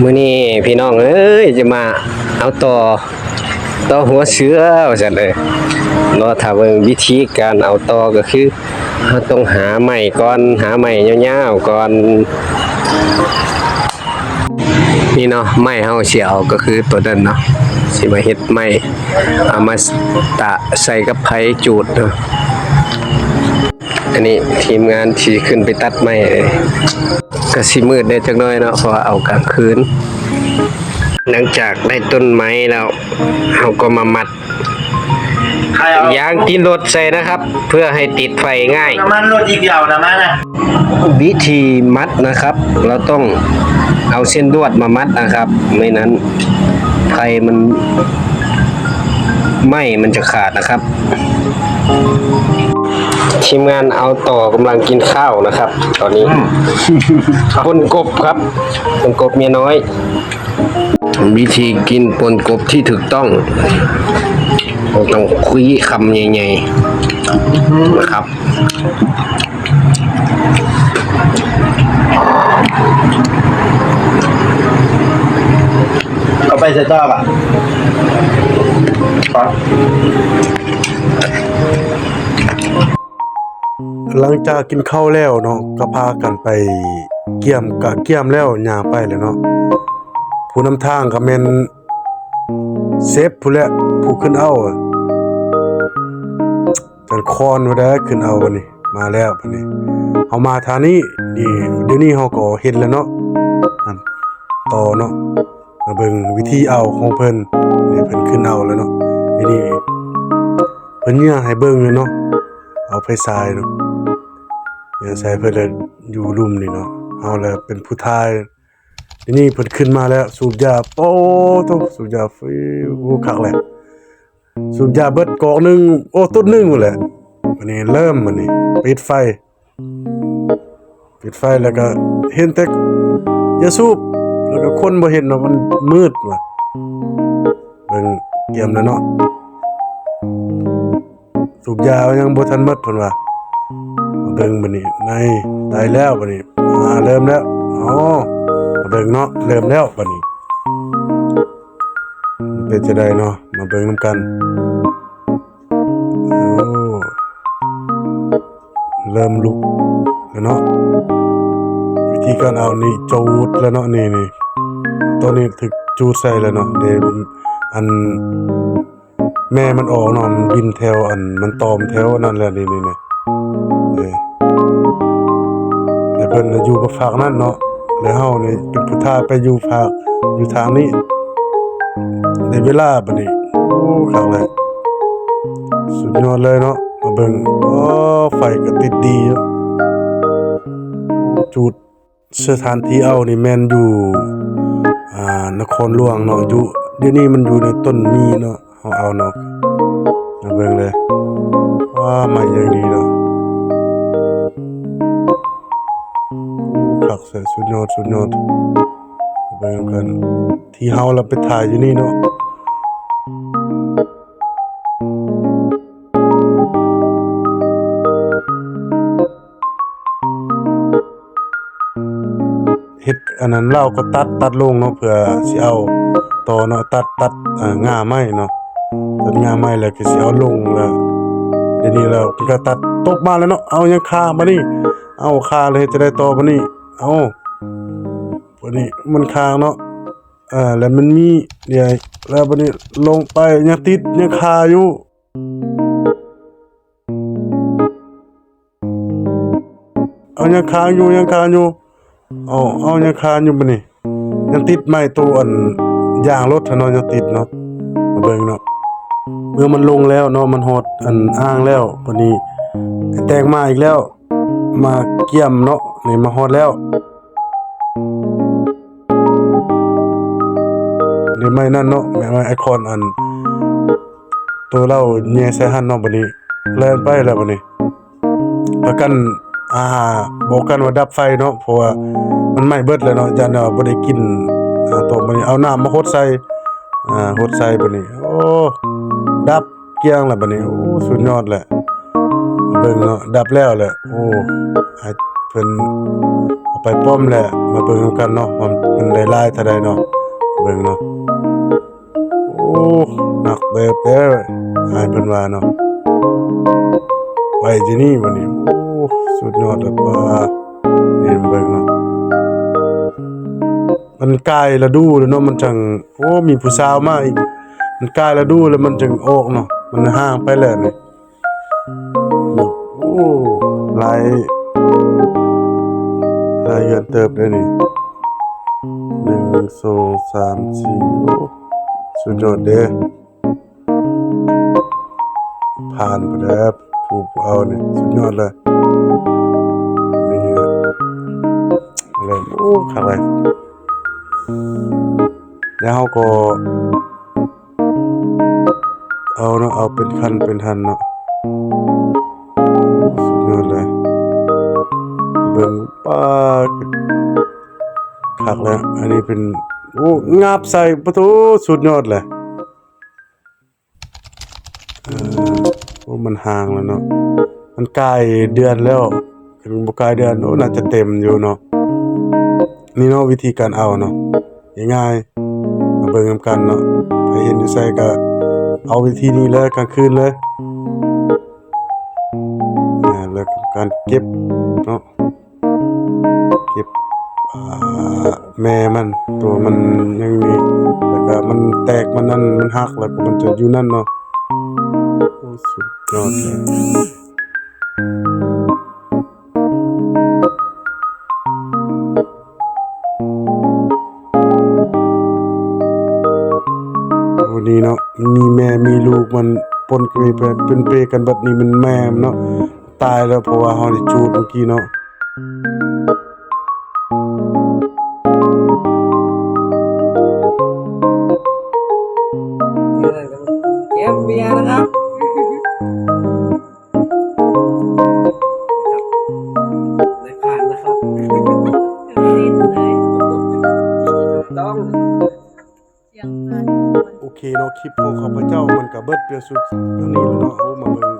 มื้อนี้พี่น้องเอ้ยจะมาเอาต่อต่อหัวเสือว่าซั่นเลยเนาะถ้าเบิ่งวิธีการเอาต่อก็คือเราต้องหาไม้ก่อนหาไม้ยาวๆก่อนนี่เนาะไม้เฮาสิเอาก็คือตัวนั้นเนาะสิมาเฮ็ดไม้เอามาตะใส่กับไผจูดเนาะอันนี้ทีมงานที่ขึ้นไปตัดไม้เลย ก็สิมืดได้จักหน้อยเนาะเพราะว่าเอากลางคืน หลังจากได้ต้นไม้แล้วเราก็มามัดใครเอายางตีนรถใส่นะครับ เพื่อให้ติดไฟง่าย น้ำมันรถอีกเดียวนะมันนะวิธีมัดนะครับ เราต้องเอาเส้นลวดมามัดนะครับ ไม่นั้นไฟมันไหม้มันจะขาดนะครับ ทีมงานเอาต่อกำลังกินข้าวนะครับ ตอนนี้ปนกบครับปนกบเมียน้อย วิธีกินปนกบที่ถูกต้องเราต้องคุยคำใหญ่ๆนะครับเอาไปใส่จอบอะก่อน หลังจากกินข้าวแล้วเนาะก็พากันไปเกี่ยมกะเกี่ยมแล้วย่างไปเลยเนาะผู้นำทางก็แม่นเซฟผู้แหละผู้ขึ้นเอาอะแต่คอนว่ได้ขึ้นเอาบัดนี้มาแล้วบัดนี้เฮามาทางนี้นี่เดี๋ยวนี้เฮาก็เห็นแล้วเนาะนั่นต่อเนาะมาเบิ่งวิธีเอาของเพิ่นนี่เพิ่นขึ้นเอาแล้วเนาะนี้เพิ่นย่างให้เบิ่งเลยเนาะเอาไฟฉายเนาะ เนี่ยใส่เพิ่นเลยอยู่ลุ่มนี่เนาะเอาแล้วเป็นผู้ทายทีนี้เพิ่นขึ้นมาแล้ว สูบยาโป้ต้องสูบยาฟิวคักแหละสูบยาเบิดกอกหนึงโอ้ต้นหนึงหมดแหละวันนี้เริ่มวันนี้ปิดไฟปิดไฟแล้วก็เห็นแต่ยาสูบแล้วก็คนบ่เห็นเนาะมันมืดว่ะเบิ่งเกมแล้วเนาะสูบยายังบ่ทันหมดเพิ่นว่า มาเบิ่งบัดนี้ในตายแล้วบัดนี้มาเริ่มแล้วอ๋อเบิ่งเนาะเริ่มแล้วบัดนี้เป็นจะได้เนาะมาเบิ่งนํกันโอ้เริ่มลุกแล้วเนาะวิธีการเอานี่จูดแล้วเนาะนี่นี่ตัวนี้ถึกจูดใส่แล้วเนาะเดี๋ยวอันแม่มันออกเนาะมันบินแถวอันมันตอมแถวนั่นแหละนี่นี่นี่ เอ้ยแต่เพิ่นอยู่กับฝากนั่นเนาะแล้วเฮานี่เป็นผู้ทาไปอยู่ฝากอยู่ทางนี้ในเวลาบัดนี้โอ้คักเลยสุดยอดเลยเนาะมาเบิ่งโอ้ไฟก็ติดดีจุดสถานที่เอานี่แม่นอยู่อ่านครหลวงเนาะอยู่เดี๋ยวนี้มันอยู่ในต้นมีเนาะเฮาเอาเนาะมาเบิ่งเลยว้ามาอย่างดีเนาะ ผักใส่สุดยอดสุดยอดไปกัน ที่เฮาเราไปถ่ายอยู่นี่เนาะเฮ็ดอันนั้นเราก็ตัดตัดลงเนาะเพื่อสิเอาต่อเนาะตัดตัดอ่างาไม้เนาะตัดงาไม้แล้วก็สิเอาลงแล้วเดี๋ยวนี้เราก็ตัดตกมาแล้วเนาะเอายังคามานี่ เอาคาเลยจะได้ต่อมานี่ เอาวันนี้มันค้างเนาะอ่าแล้วมันมีเนี่ยแล้ววันนี้ลงไปยังติดยังคาอยู่เอายังค้างอยู่ยังค้างอยู่เอาเอายังค้างอยู่บัดนี้ยังติดไม้ตัวอันยางรถถนนยังติดเนาะเบิ่งเนาะเมื่อมันลงแล้วเนาะมันหดอันอ้างแล้ววันนี้แตงมาอีกแล้ว มาเกี่ยมเนาะ นี่มาฮอดแล้วหรือไม่นั่นเนาะแม่ว่าไอคอนอัน ตัวเราแย่ใส่หันเนาะบัดนี้แล่นไปแล้วบัดนี้ประกันอาหาบอกกันว่าดับไฟเนาะเพราะว่ามันไหม้เบิดแล้วเนาะจันเนาะบ่ได้กินอ่าตัวบัดนี้เอาน้ำมาหดใส่อ่าหดใส่บัดนี้โอ้ดับเกลี้ยงแล้วบัดนี้โอ้สุดยอดแหละเบิ่งเนาะดับแล้วแหละโอ้ เพิ่นเอาไปป้อมแหละมาเบิ่งกันเนาะว่ามันได้หลายเท่าใดเนาะเบิ่งเนาะโอ้หนักแบบเด้ออายเพิ่นว่าเนาะไว้ที่นี่วันนี้โอ้สุดยอดแล้วว่านี่เบิ่งเนาะมันใกล้ฤดูแล้วเนาะมันจังโอ้มีผู้สาวมาอีกมันใกล้ฤดูแล้วมันจังออกเนาะมันห่างไปแล้วนี่โอ้หลาย รายเงินเติบได้นี่หนึ่งสองสามสี่โอ้สุดยอดเด้ผ่านไปแล้วผู้เอาเนี่ยสุดยอดเลยนี่อะไรโอ้ขาดเลยแล้วเขาก็เอาเนาะเอาเป็นคันเป็นทันเนาะ บิ่งป้าคักแล้ว อันนี้เป็น โอ้งาบใส่ประตูสุดยอดเลยโอ้มันห่างแล้วเนาะ มันใกล้เดือนแล้วถึงบ่ใกล้เดือนโอ้น่าจะเต็มอยู่เนาะ นี่เนาะวิธีการเอาเนาะง่ายๆมาเบิ่งนกันเนาะใครเห็นอยู่ใส่ก็เอาวิธีนี้เลยกลางคืนเลยอ่าแล้วการเก็บเนาะ เก็บแม่มันตัวมันยังมีแล้วก็มันแตกมันนั่นมันหักแล้วก็มันจะอยู่นั่นเนาะสุดยอดเลยวันนี้เนาะมีแม่มีลูกมันปนกันไปเป็นเปรกันแบบนี้มันแม่มเนาะตายแล้วเพราะว่าเฮาได้จูดเมื่อกี้เนาะ เสียงมันโอเคเนาะคลิปของข้าพเจ้ามันกับเบิดเปียสุดเท่านี้แล้วเนาะโอ้มาเบิ่ง